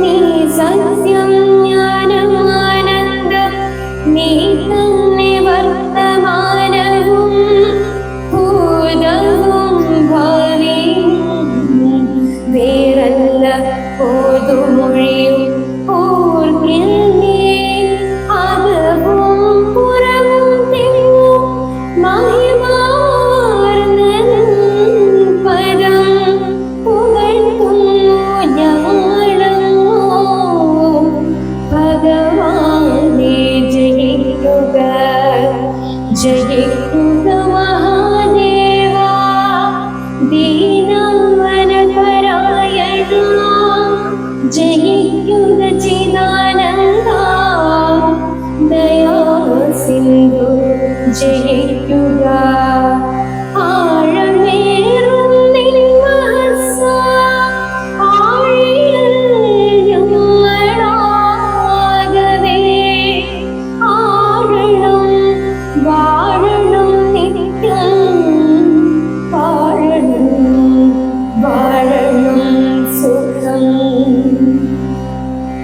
നീ സത്യം ജ്ഞാനം ആനന്ദം നീ തന്നെ വർത്തമാനവും ഭൂതവും ഭാവിയും വേറല്ല പോതുമൊഴിയും. ജയിക്കുക ചിദാനന്ദ ദയാ സിന്ധു ജയിക്കുക.